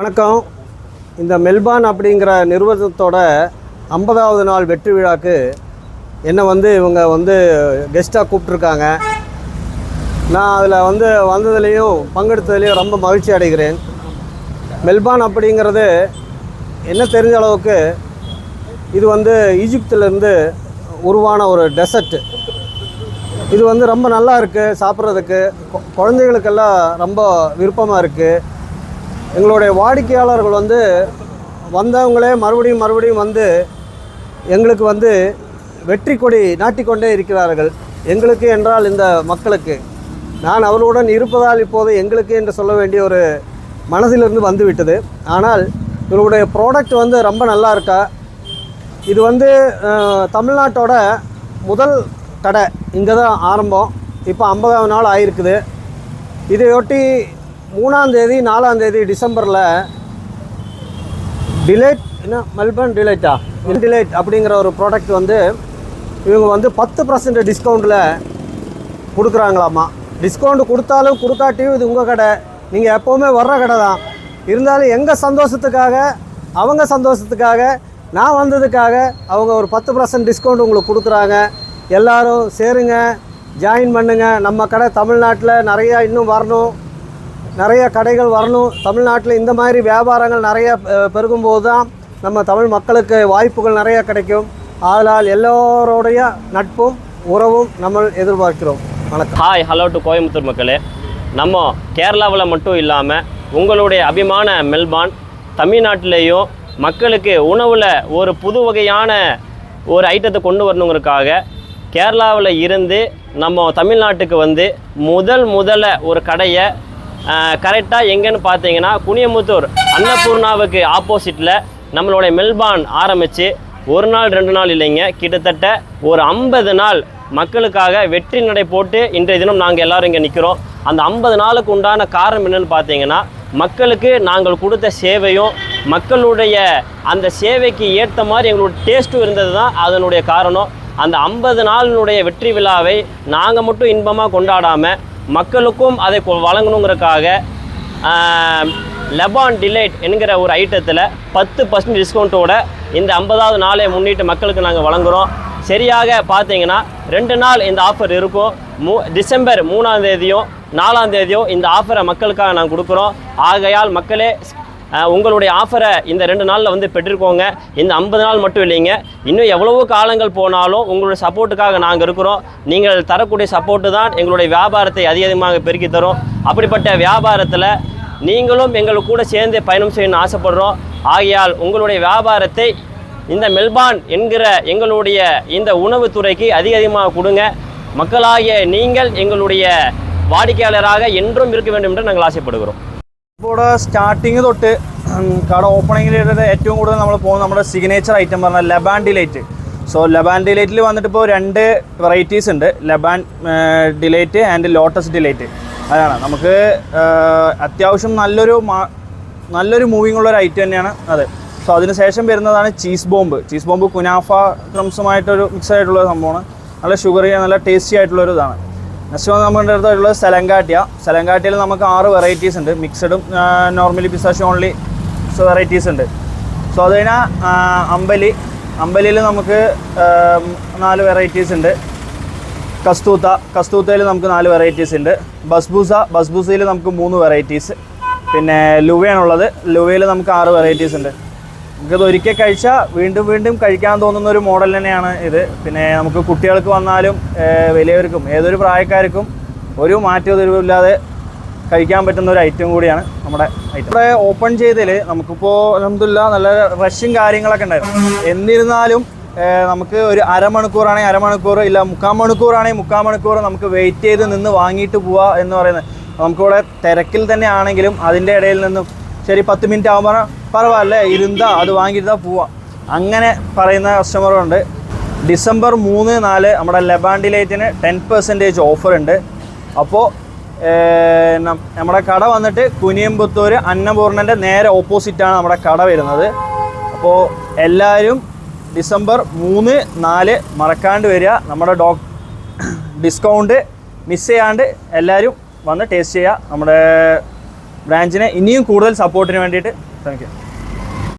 வணக்கம். இந்த மெல்பான் அப்படிங்கிற நிறுவனத்தோட ஐம்பதாவது நாள் வெற்றி விழாக்கு என்னை வந்து இவங்க வந்து கெஸ்ட்டாக கூப்பிட்ருக்காங்க நான் அதில் வந்து வந்ததுலேயும் பங்கெடுத்ததுலேயும் ரொம்ப மகிழ்ச்சி அடைகிறேன். மெல்பான் அப்படிங்கிறது என்ன தெரிஞ்ச அளவுக்கு இது வந்து ஈஜிப்திலேருந்து உருவான ஒரு டெசர்ட் இது வந்து ரொம்ப நல்லா இருக்குது சாப்பிட்றதுக்கு. குழந்தைகளுக்கெல்லாம் ரொம்ப விருப்பமாக இருக்குது எங்களுடைய வாடிக்கையாளர்கள் வந்து வந்தவங்களே மறுபடியும் மறுபடியும் வந்து எங்களுக்கு வந்து வெற்றி கொடி நாட்டிக்கொண்டே இருக்கிறார்கள். எங்களுக்கு என்றால் இந்த மக்களுக்கு. நான் அவர்களுடன் இருப்பதால் இப்போது எங்களுக்கு என்று சொல்ல வேண்டிய ஒரு மனதிலிருந்து வந்துவிட்டது. ஆனால் இவருடைய ப்ராடக்ட் வந்து ரொம்ப நல்லா இருக்கா? இது வந்து தமிழ்நாட்டோட முதல் கடை. இங்கே தான் ஆரம்பம். இப்போ ஐம்பதாவது நாள் ஆயிருக்குது. இதையொட்டி மூணாந்தேதி நாலாந்தேதி டிசம்பரில் டிலேட் என்ன மெல்பர்ன் டிலேட்டா டிலேட் அப்படிங்கிற ஒரு ப்ராடக்ட் வந்து இவங்க வந்து பத்து பர்சன்ட் டிஸ்கவுண்ட்டில் கொடுக்குறாங்களாம்மா டிஸ்கவுண்ட் கொடுத்தாலும் கொடுக்காட்டியும் இது உங்கள் கடை. நீங்கள் எப்போவுமே வர்ற கடை தான். இருந்தாலும் எங்கள் சந்தோஷத்துக்காக அவங்க சந்தோஷத்துக்காக நான் வந்ததுக்காக அவங்க ஒரு பத்து பர்சன்ட் டிஸ்கவுண்ட் உங்களுக்கு கொடுக்குறாங்க. எல்லோரும் சேருங்க ஜாயின் பண்ணுங்கள் நம்ம கடை தமிழ்நாட்டில் நிறையா இன்னும் வரணும். நிறைய கடைகள் வரணும். தமிழ்நாட்டில் இந்த மாதிரி வியாபாரங்கள் நிறைய பெருகும்போது தான் நம்ம தமிழ் மக்களுக்கு வாய்ப்புகள் நிறைய கிடைக்கும். ஆதலால் எல்லோருடைய நட்பும் உறவும் நம்ம எதிர்பார்க்கிறோம். வணக்கம். ஹாய் ஹலோ டு கோயம்புத்தூர் மக்களே. நம்ம கேரளாவில் மட்டும் இல்லாமல் உங்களுடைய அபிமான மெல்பான் தமிழ்நாட்டிலேயும் மக்களுக்கு உணவில் ஒரு புது வகையான ஒரு ஐட்டத்தை கொண்டு வரணுங்கிறதுக்காக கேரளாவில் இருந்து நம்ம தமிழ்நாட்டுக்கு வந்து முதல் முதல்ல ஒரு கடையை கரெக்டாக எங்கேன்னு பார்த்தீங்கன்னா குனியமுத்தூர் அன்னபூர்ணாவுக்கு ஆப்போசிட்டில் நம்மளுடைய மெல்பான் ஆரம்பித்து ஒரு நாள் ரெண்டு நாள் இல்லைங்க. கிட்டத்தட்ட ஒரு ஐம்பது நாள் மக்களுக்காக வெற்றி நடை போட்டு இன்றைய தினம் நாங்கள் எல்லோரும் இங்கே நிற்கிறோம் அந்த ஐம்பது நாளுக்கு உண்டான காரணம் என்னன்னு பார்த்தீங்கன்னா மக்களுக்கு நாங்கள் கொடுத்த சேவையும் மக்களுடைய அந்த சேவைக்கு ஏற்ற மாதிரி எங்களுடைய டேஸ்ட்டும் இருந்தது தான் அதனுடைய காரணம். அந்த ஐம்பது நாளினுடைய வெற்றி விழாவை நாங்கள் மட்டும் இன்பமாக கொண்டாடாமல் மக்களுக்கும் அதை வழங்கணுங்கிறக்காக வழங்கணுங்கிறதுக்காக லெபான் டிலைட் என்கிற ஒரு ஐட்டத்தில் பத்து பர்சன்ட் டிஸ்கவுண்ட்டோட இந்த ஐம்பதாவது நாளை முன்னிட்டு மக்களுக்கு நாங்கள் வழங்குகிறோம் சரியாக பார்த்தீங்கன்னா ரெண்டு நாள் இந்த ஆஃபர் இருக்கும். மூ டிசம்பர் மூணாம் தேதியும் நாலாம் தேதியும் இந்த ஆஃபரை மக்களுக்காக நாங்கள் கொடுக்குறோம். ஆகையால் மக்களே உங்களுடைய ஆஃபரை இந்த ரெண்டு நாளில் வந்து பெற்றுக்கோங்க இந்த ஐம்பது நாள் மட்டும் இல்லைங்க. இன்னும் எவ்வளவோ காலங்கள் போனாலும் உங்களுடைய சப்போர்ட்டுக்காக நாங்கள் இருக்கிறோம். நீங்கள் தரக்கூடிய சப்போர்ட்டு தான் எங்களுடைய வியாபாரத்தை அதிக அதிகமாக பெருக்கி தரும். அப்படிப்பட்ட வியாபாரத்தில் நீங்களும் எங்கள் கூட சேர்ந்து பயணம் செய்யணும்னு ஆசைப்படுறோம். ஆகையால் உங்களுடைய வியாபாரத்தை இந்த மெல்பான் என்கிற எங்களுடைய இந்த உணவுத்துறைக்கு அதிக அதிகமாக கொடுங்க. மக்களாகிய நீங்கள் எங்களுடைய வாடிக்கையாளராக என்றும் இருக்க வேண்டும் என்று நாங்கள் ஆசைப்படுகிறோம். ഇവിടെ സ്റ്റാർട്ടിങ് തൊട്ട് കട ഓപ്പണിങ്ങിൽ ഏറ്റവും കൂടുതൽ നമ്മൾ പോകുന്നത് നമ്മുടെ സിഗ്നേച്ചർ ഐറ്റം പറഞ്ഞാൽ ലബാൻ ഡിലൈറ്റ് സോ ലബാൻ ഡിലൈറ്റിൽ വന്നിട്ട് ഇപ്പോൾ രണ്ട് വെറൈറ്റീസ് ഉണ്ട്. Laban delight and lotus delight അതാണ്. നമുക്ക് അത്യാവശ്യം നല്ലൊരു നല്ലൊരു മൂവിങ് ഉള്ള ഒരു ഐറ്റം തന്നെയാണ് അത്. സോ അതിന് ശേഷം വരുന്നതാണ് cheese bomb cheese bomb kunafa ക്രംസുമായിട്ടൊരു mix ആയിട്ടുള്ള സംഭവമാണ്. നല്ല ഷുഗറി നല്ല ടേസ്റ്റി ആയിട്ടുള്ള ഒരു ഇതാണ്. നെക്സ്റ്റ് നമ്മുടെ അടുത്തുള്ള സെലങ്കാട്ടിയ. സെലങ്കാട്ടിയിൽ നമുക്ക് ആറ് വെറൈറ്റീസ് ഉണ്ട്. മിക്സഡും നോർമലി പിസ്താഷ്യോ ഓൺലി വെറൈറ്റീസ് ഉണ്ട്. സോ അത് കഴിഞ്ഞാൽ അമ്പലി. അമ്പലിയിൽ നമുക്ക് നാല് വെറൈറ്റീസ് ഉണ്ട്. കസ്തൂത്ത. കസ്തൂത്തയിൽ നമുക്ക് നാല് വെറൈറ്റീസ് ഉണ്ട്. ബസ്ബൂസ. ബസ്ബൂസയിൽ നമുക്ക് മൂന്ന് വെറൈറ്റീസ് പിന്നെ ലുവയാണുള്ളത് ലുവയിൽ നമുക്ക് ആറ് വെറൈറ്റീസ് ഉണ്ട്. നമുക്കിത് ഒരിക്കൽ കഴിച്ചാൽ വീണ്ടും വീണ്ടും കഴിക്കാൻ തോന്നുന്ന ഒരു മോഡൽ തന്നെയാണ് ഇത്. പിന്നെ നമുക്ക് കുട്ടികൾക്ക് വന്നാലും വലിയവർക്കും ഏതൊരു പ്രായക്കാർക്കും ഒരു മാറ്റവും ഇല്ലാതെ കഴിക്കാൻ പറ്റുന്ന ഒരു ഐറ്റം കൂടിയാണ് നമ്മുടെ ഐറ്റം ഇവിടെ ഓപ്പൺ ചെയ്തതിൽ നമുക്കിപ്പോൾ എന്തില്ല നല്ല റഷും കാര്യങ്ങളൊക്കെ ഉണ്ടായിരുന്നു. എന്നിരുന്നാലും നമുക്ക് ഒരു അരമണിക്കൂറാണെങ്കിൽ അരമണിക്കൂർ ഇല്ല മുക്കാൽ മണിക്കൂറാണെങ്കിൽ മുക്കാൽ മണിക്കൂർ നമുക്ക് വെയിറ്റ് ചെയ്ത് നിന്ന് വാങ്ങിയിട്ട് പോവുക എന്ന് പറയുന്നത്. നമുക്കിവിടെ തിരക്കിൽ തന്നെ ആണെങ്കിലും അതിന്റെ ഇടയിൽ നിന്നും ശരി പത്ത് മിനിറ്റ് ആകുമ്പോൾ പറവാല്ലേ ഇരുന്നാ അത് വാങ്ങിയിരുന്നാൽ പോവാം. അങ്ങനെ പറയുന്ന കസ്റ്റമറുണ്ട് ഡിസംബർ മൂന്ന് നാല് നമ്മുടെ ലെബാൻഡിലേറ്റിന് ടെൻ പെർസെന്റേജ് ഓഫർ ഉണ്ട്. അപ്പോൾ നമ്മുടെ കട വന്നിട്ട് കുനിയമ്പത്തൂർ അന്നപൂർണന്റെ നേരെ ഓപ്പോസിറ്റാണ് നമ്മുടെ കട വരുന്നത്. അപ്പോൾ എല്ലാവരും ഡിസംബർ മൂന്ന് നാല് മറക്കാണ്ട് വരിക. നമ്മുടെ ഡോ ഡിസ്കൗണ്ട് മിസ് ചെയ്യാണ്ട് എല്ലാവരും വന്ന് ടേസ്റ്റ് ചെയ്യുക. നമ്മുടെ ബ്രാഞ്ചിനെ ഇനിയും കൂടുതൽ സപ്പോർട്ടിന് വേണ്ടിയിട്ട് ശ്രമിക്കാം